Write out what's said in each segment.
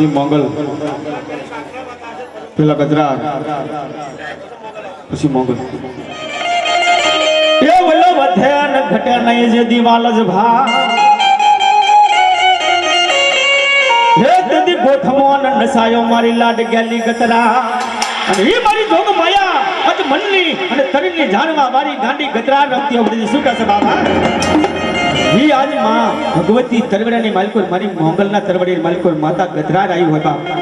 માતાજી મોગલ. પેલા ગજરા પછી મોગલ. એ વલ્લો વધે ને ઘટે નહીં જે દિવાલ જ ભા હે તદી ગોઠમો ને નસાયો મારી લાડ ગેલી ગતરા. અને ઈ મારી જોગ માયા, અજ મનની અને જાણવા મારી ગાંડી ગતરા રમતી શું કહેશે બાબા? ઈ આજમાં ભગવતી તરવડાની માલિકો મારી મોંગલના તરવડી માલિકો માતા ગધરાર આવી હોય બાપ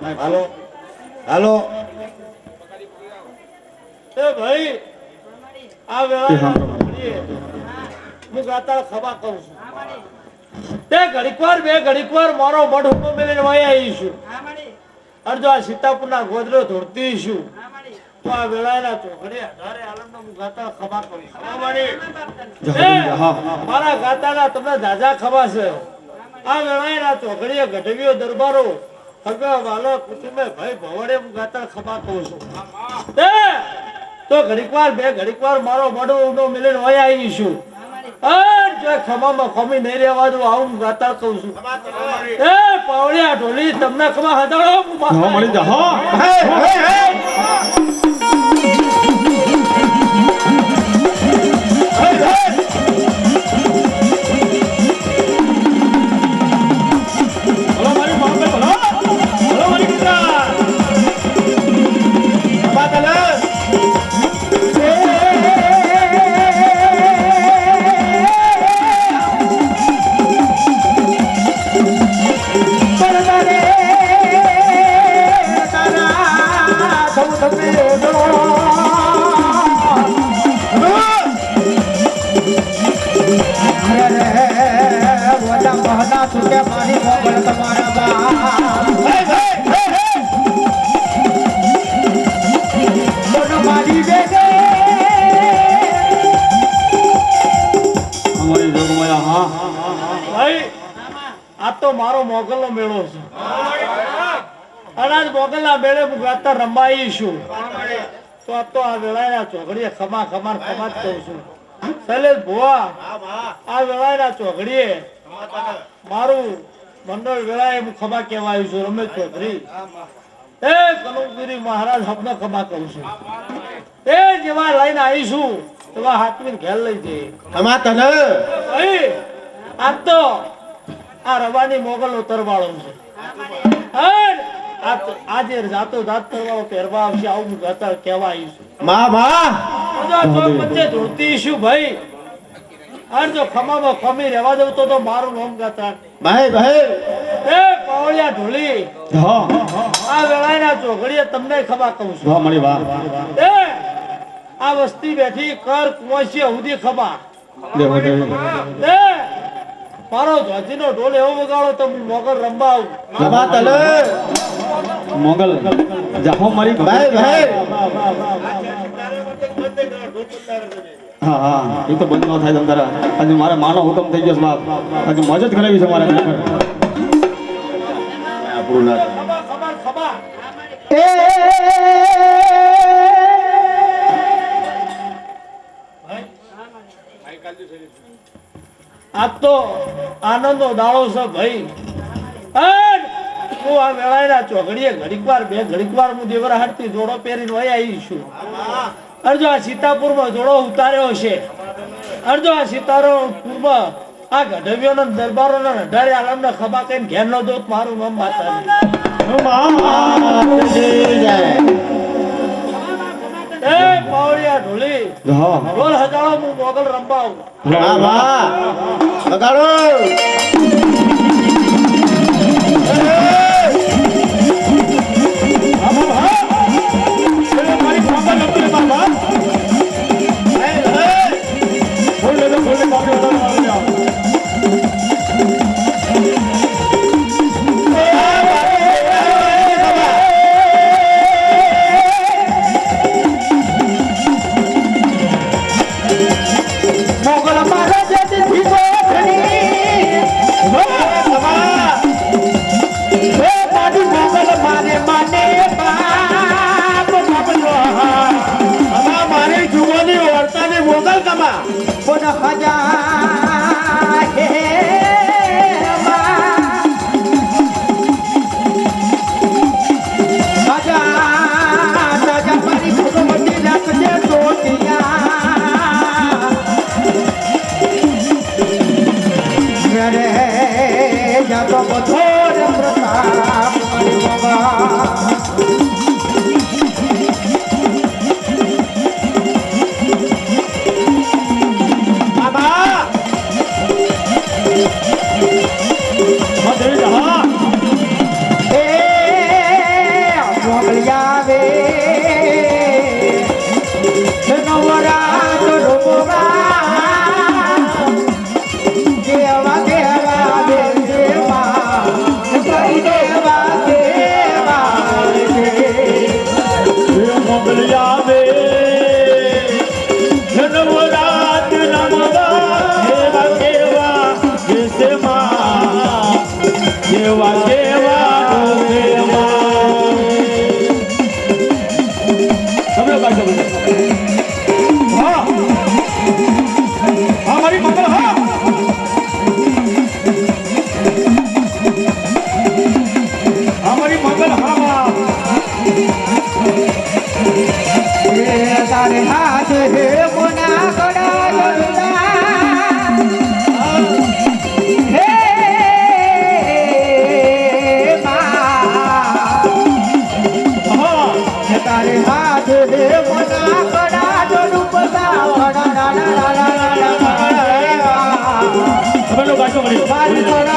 હાલો. હાલો. એ ભાઈ આ એ હું. ગાતા ખબા કરું છું. તે ઘડીક વાર બે ઘડીક વાર મારો મઢ હુકો મેલીને વાય આવી છું. અને જો આ સીતાપુરના ગોદરો ધોડતી છું તો આ વેળાના ચોકડે અઢારે આલમનો હું ગાતા ખબા કરું મારા ગાતાના તમને દાદા ખબા છે. આ વેળાના ચોકડીએ ગઢવીઓ દરબારો હગા વાલો કુટુંબે ભાઈ ભવડે હું ગાતા ખબા કહું છું. એ તો ઘડીક વાર બે ઘડીક વાર મારો મોઢો ઊંડો મિલન વહી આવી છું. અર જો ખમામાં ખમી નહીં રહેવા દઉં આવું હું ગાતા કહું છું. એ પાવડિયા ઢોલી તમને ખમા હતા હું મળી જા હા. મેળે હું ગાતા રમાઈ છું તો આ તો આ વેળાના ચોઘડીએ ખમા ખમા ખમા જ કહું છું. શૈલેષ ભુવા આ વેળાના ચોઘડીએ મારું મંડળ વેળાએ હું ખમા કહેવા આવ્યું છું રમેશ ચૌધરી એ કનુગીરી મહારાજ હમને ખમા કહું છું. એ જેવા લઈને આવીશું એવા હાથવીને ઘેર લઈ જઈએ. ખમા તને? આ તો આ રવાની મોગલ ઉતરવાળો છે. તો- આજે જાતો જાત કરવાળો પહેરવા આવશે આવું હું ગતર કહેવા આવ્યું છું. માં માં! વચ્ચે ધોતી શું ભાઈ? અને જો ખમામાં ખમી રહેવા દઉં તો તો મારું નામ ગાતા. ભાઈ ભાઈ! એ પાવળિયા ઢોલી. આ વેળાના ચોઘડીએ તમને ખબર કહું છું. વાહ મારી વાહ. એ આ વસ્તી બેઠી કર કુંવસી સુધી ખબા એ મારો ધ્વજીનો ઢોલ એવો વગાડો તો હું મોગર રમવા આવું મોગલ. જાહો મારી ભાઈ ભાઈ. હા હા. એ તો બંધ ન થાય તમ તારા. આજે મારા માનો હુકમ થઈ ગયો બાપ. આજે મોજ જ કરાવી છે મારે આપણું ના આજ તો આનંદો દાળો છે ભાઈ. હું આ વેળાના ચોઘડીએ ઘડીક વાર બે ઘડીક વાર હું દેવરાહટથી જોડો પહેરીને વહી આવી છું. અરજો આ સીતાપુરમાં જોડો ઉતાર્યો છે. અરજો આ સીતાપુરમાં આ ગઢવીઓનો દરબારો ને અઢારે આલમને ખભા કઈ ઘેર નો દોત મારું નામ માતા ઢોલી હા. ઢોલ હજાળો હું મોગલ રમવા આવું હા એ તમે લોકો બાજુ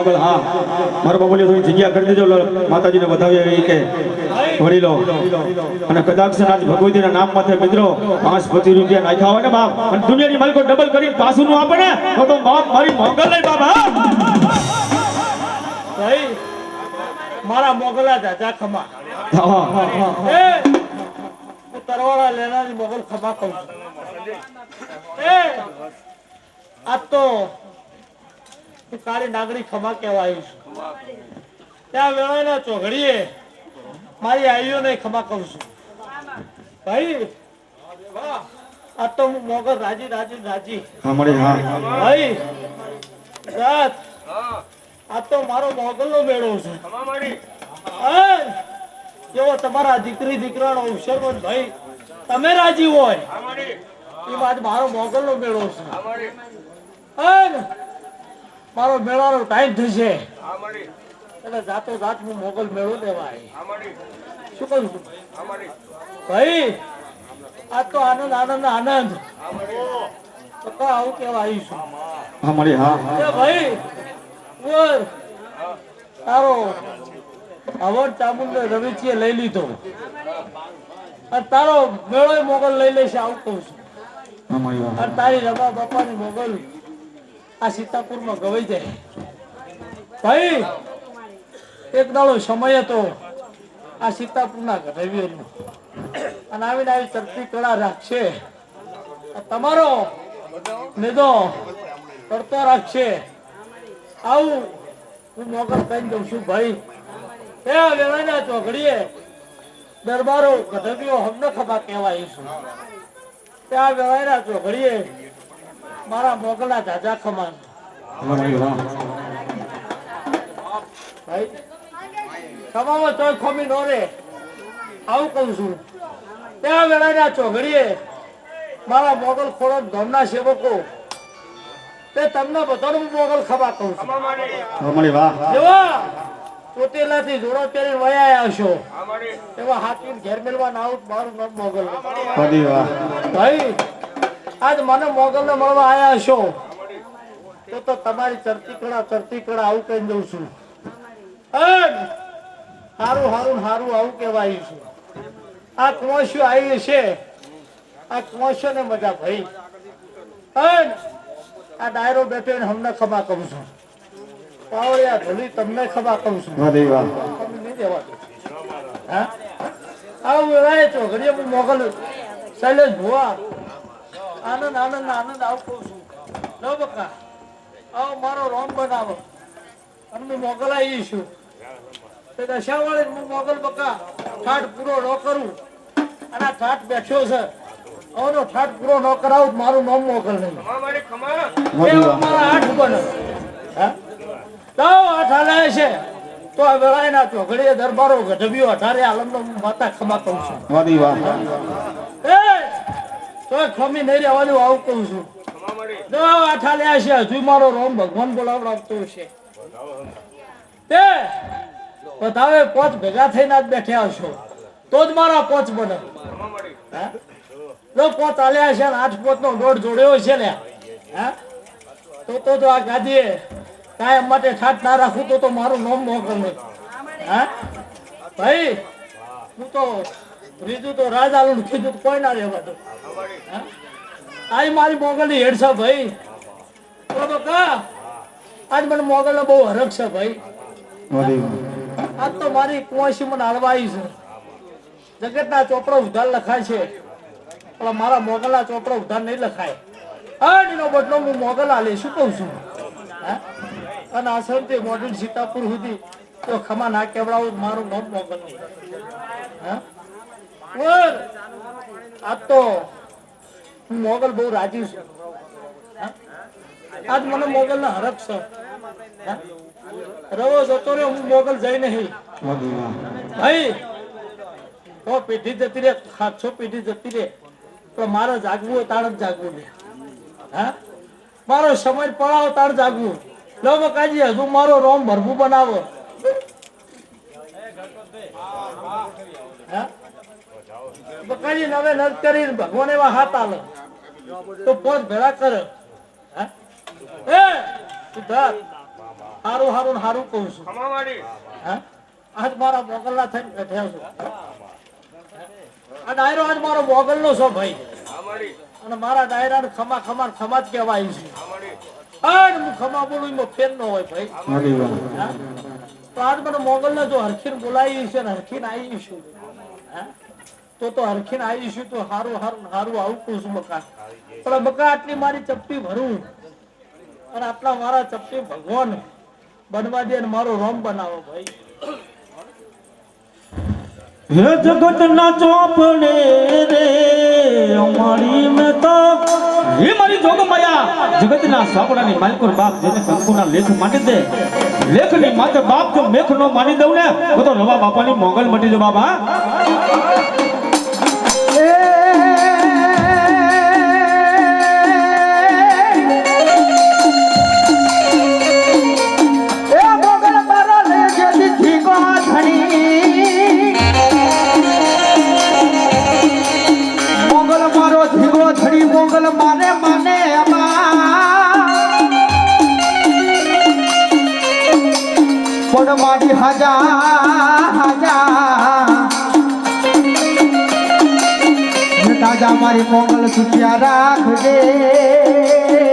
મોગલ હા. મારો બાબુલી થોડી જગ્યા કરી દેજો માતાજીને વધાવી એ કે વડીલો. અને કદાચ આજ ભગવતીના નામ માથે મિત્રો પાંચ પચીસ રૂપિયા નાખ્યા હોય ને બાપ અને દુનિયાની માલિકો ડબલ કરી પાછું નું આપે ને તો તો બાપ મારી મોગલ નહીં બાપ મારા મોગલા દાદા ખમા. તરવાળા લેનારી મોગલ ખમા કહું આ તો કાળી નાગરી ખમા કહેવાયું છું. ત્યાં વેળાના ચોઘડીએ મારી આઈઓને ખમા કરું છું. ભાઈ આ તો હું મોગર રાજી રાજી રાજી. ભાઈ રાત આ તો મારો મોગલનો મેળો છે. એવો તમારા દીકરી દીકરાનો અવસર ભાઈ તમે રાજી હોય. એ વાત મારો મોગલનો મેળો છે? મારો મેળાનો ટાઈમ થશે. એટલે જાતો જાત હું મોગલ મેળો દેવાય શું કરું છું? ભાઈ આ તો આનંદ આનંદ આનંદ. તો આવું કેવા હા ભાઈ બોલ તારો અવર ચામુંડ રવિચીએ લઈ લીધો. અને તારો મેળો મોગલ લઈ લેશે આવું કહું છું. અને તારી રમા બાપાની મોગલ આ સીતાપુરમાં ગવાઈ જાય. ભાઈ, એક દાડો સમય હતો. આ સીતાપુરના ગઢવીઓનો અને આવીને આવી ચરતી કળા રાખશે. તમારો નેદો કરતો રાખશે. આવું હું મોકલ કહી દઉં છું, ભાઈ. એ વેવાના ચોઘડીએ દરબારો ગઢવીઓ હમને ખભા કહેવાય છું. ત્યાં વેવાના ચોકડીએ મારા મોગલા જાજા ખમાન. ખમામાં તોય ખમી નો રે. આવું કહું છું. ત્યાં વેળાના ચોઘડીએ મારા મોગલ ખોડો ધમના સેવકો તે તમને બધાનું મોગલ ખબા કહું છું. ચોટેલાથી જોડો પહેરી વયા આવશો એવા હાથી ઘેર મેળવા ના આવું મારું મોગલ. ભાઈ આજ મને મોગલ ને મળવા આવ્યા છો. તો તો તમારી ચરતી કળા ચરતી કળા આવું કહી દઉં છું. હારું હારું હારું આવું કહેવાય છે. આ કુંવસ્યો આવી છે. આ કુંવસ્યો ને મજા ભાઈ. આ ડાયરો બેઠો ને હમને ખમા કહું છું. પાવડિયા ભલી તમને ખમા કહું છું. બધી વાહ. નહીં દેવાતું. હા? આવું વેવાય તો ઘડીએ હું મોકલ શૈલેષ ભુવા. આનંદ આનંદ ને આનંદ આવતો છું. લો બકા આવો મારો રોમ બનાવો. અને હું મોગલ આવી છું. તે દશાવાળે હું મોગલ બકા? ઠાઠ પૂરો ન કરું. અને આ ઠાઠ બેઠો છે. આવનો ઠાઠ પૂરો ન કરાવું મારું નામ મોકલ નહીં. મારા આઠ બને. હા? તો આઠ હાલે છે. તો આ વેળાએના ચોઘડીએ દરબારો ગઢવ્યો અઢારે આલમનો માતા ખમા કહું છું. વાહ તો ખમી નહીં રહેવાનું આવું કહું છું. દવા આઠા લ્યા છે, હજુ મારો રોમ ભગવાન બોલાવડાવતો છે. તે બધાવે પોચ ભેગા થઈને જ બેઠ્યા છો તો જ મારા પોચ બને? જો પોચ આલ્યા છે આઠ પોચ નો દોડ જોડ્યો છે ને હા? તો તો જો આ ગાદીએ કાયમ માટે ઠાટ ના રાખું તો તો મારું નામ ન નહીં હા? ભાઈ, હું તો, ત્રીજું તો રાજાનું કીધું કોઈ ના રહેવા દઉં? આજ મારી મોગલની હેડ છે ભાઈ. બોલો કા આજ મને મોગલનો બહુ હરખ છે ભાઈ. આજ તો મારી કુંવાસી મને હળવાઈ છે. જગતના ચોપડો ઉધાર લખાય છે. પણ મારા મોગલના ચોપડો ઉધાર નહીં લખાય. આડીનો બદલો હું મોગલ આલે શું કહું છું? અને આશ્રમથી મોડલ સીતાપુર સુધી તો ખમા ના કેવડાવું મારું નામ મોગલ નહીં હા? આજ તો મોગલ બહુ રાજી છું? આજ મને મોગલ ના હરક છે રવો જતો રે હું મોગલ જઈ નહીં ભાઈ તો પેઢી જતી રે સાતસો પેઢી જતી રે તો મારે જાગવું હોય તાણ જાગવું નહીં હા? મારો સમય પડાવો, તાણ જાગવું. લો બકાજી, હજુ મારો રોમ ભરભું બનાવો. હા? બકાજી નવે ભગવાન એવા હાથ આલે. તો પોત ભેળા કર. હા? હારું હારું હારું કહું છું. આજ મારા મોગલના થઈને બેઠ્યા છું. આ ડાયરો આજ મારો મોગલનો છો ભાઈ. અને મારા ડાયરાને ખમા ખમા ને ખમા જ કહેવાય છે. અને હું ખમા બોલું એમાં ફેર ન હોય ભાઈ. તો આજ મને મોગલને જો હરખીને બોલાવી છે ને હરખીને આવી છું. હા? તો તો હરખીને આવી છું તો હારું હારું હારું આવું કહું છું બકા. પણ બકા આટલી મારી ચપટી ભરું. અને આટલા મારા ચપટી ભગવાન. બનવા દે મારો રોમ બનાવો ભાઈ. હે જગત ના ચોપડે રે, અમારી મેતા હે મારી જોગમાયા જગત ના સાપડાની માલકોર બાપ જેને કંકુના લેખ માની દે. લેખની માથે બાપ જો મેખ નો માની દઉં ને, તો રવા બાપાની મોગલ મટી જો બાબા ધણી મને પણ મારી હાજા હાજા. તાજા મારી મોગલ સુખ્યા રાખજે.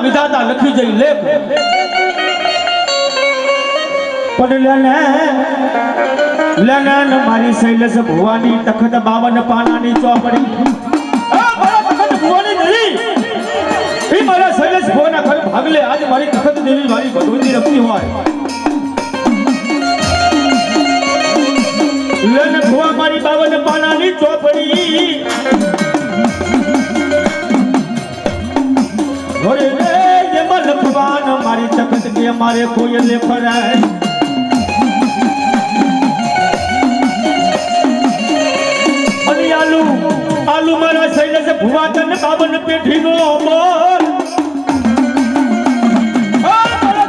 કર્મના વિધાતા લખી જઈ લેખ. પણ લેને લેને મારી શૈલસ ભુવાની તખત બાવન પાનાની ચોપડી. આ મારા તખત ભુવાની નહીં. એ મારા શૈલેષ ભુવાના ઘર ભાગલે આજ મારી તખત દેવી મારી ભગવતી રમતી હોય. લેને ભુવા મારી બાવન પાનાની ચોપડી. મારે કોઈ લેખરાય અને આલુ મારા શૈલેષ ભુવા તને બાબન પેઠીનો અમર.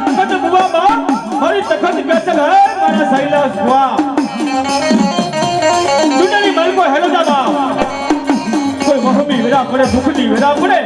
તખત ભુવા બાપ, મારી તખત બેસલ હે મારા શૈલેષ ભુવા. હેલો દાદા. કોઈ મહબી વેરા પડે, દુઃખની વેરા પડે.